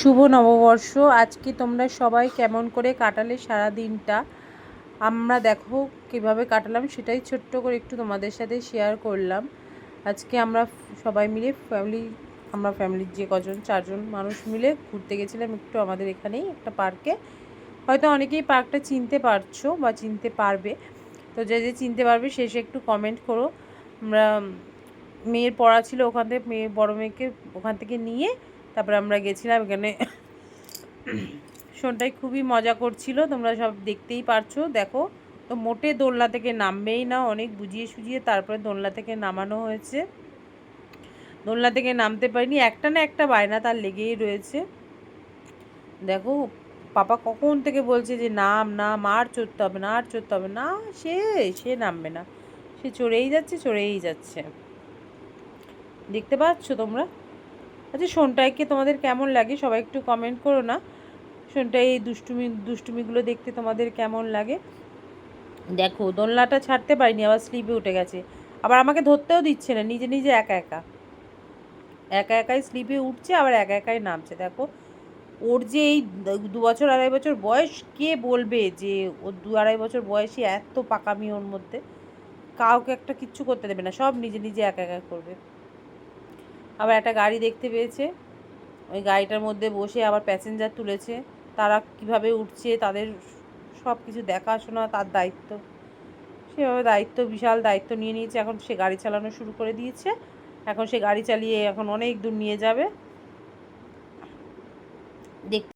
শুভ নববর্ষ। আজকে তোমরা সবাই কেমন করে কাটালে সারা দিনটা আমরা দেখো কীভাবে কাটালাম, সেটাই ছোট্ট করে একটু তোমাদের সাথে শেয়ার করলাম। আজকে আমরা সবাই মিলে ফ্যামিলি আমরা ফ্যামিলির যে কজন, চারজন মানুষ মিলে ঘুরতে গেছিলাম একটু আমাদের এখানেই, একটা পার্কে হয়তো অনেকেই পার্কটা চিনতে পারছ বা চিনতে পারবে। তো যে যে চিনতে পারবে, সে সে একটু কমেন্ট করো। আমরা মেয়ের পড়া ছিল ওখান থেকে, মেয়ে, বড়ো মেয়েকে ওখান থেকে নিয়ে তারপরে আমরা গেছিলাম এখানে। শোনটাই খুবই মজা করছিল, তোমরা সব দেখতেই পারছ। দেখো, তো মোটে দোলনা থেকে নামবেই না, অনেক বুঝিয়ে সুঝিয়ে তারপরে দোলনা থেকে নামানো হয়েছে। দোলনা থেকে নামতে পারিনি, একটা না একটা বায়না তার লেগেই রয়েছে। দেখো, পাপা কখন থেকে বলছে যে, নাম নাম, আর চড়তে হবে না, আর চড়তে হবে না। সে সে নামবে না। সে চড়েই যাচ্ছে চড়েই যাচ্ছে। দেখতে পাচ্ছ তোমরা? আচ্ছা সোনটাইকে তোমাদের কেমন লাগে? সবাই একটু কমেন্ট করো না। সোনটাই এই দুষ্টুমি, দুষ্টুমিগুলো দেখতে তোমাদের কেমন লাগে? দেখো, দোলনাটা ছাড়তে পারিনি, আবার স্লিপে উঠে গেছে। আবার আমাকে ধরতেও দিচ্ছে না, নিজে নিজে একা একা। একা, একাই স্লিপে উঠছে, আবার একা, একাই নামছে। দেখো, ওর যে এই দু বছর, আড়াই বছর বয়স, কে বলবে যে ওর দু আড়াই বছর বয়সে এত পাকামি ওর মধ্যে? কাউকে একটা কিচ্ছু করতে দেবে না, সব নিজে নিজে একা একা করবে। আবার একটা গাড়ি দেখতে পেয়েছে। ওই গাড়িটার মধ্যে বসে আবার প্যাসেঞ্জার তুলেছে। তারা কীভাবে উঠছে, তাদের সব কিছু দেখাশোনা, তার দায়িত্ব। সেভাবে দায়িত্ব, বিশাল দায়িত্ব নিয়ে নিয়েছে। এখন সে গাড়ি চালানো শুরু করে দিয়েছে। এখন সে গাড়ি চালিয়ে এখন অনেক দূর নিয়ে যাবে। দেখ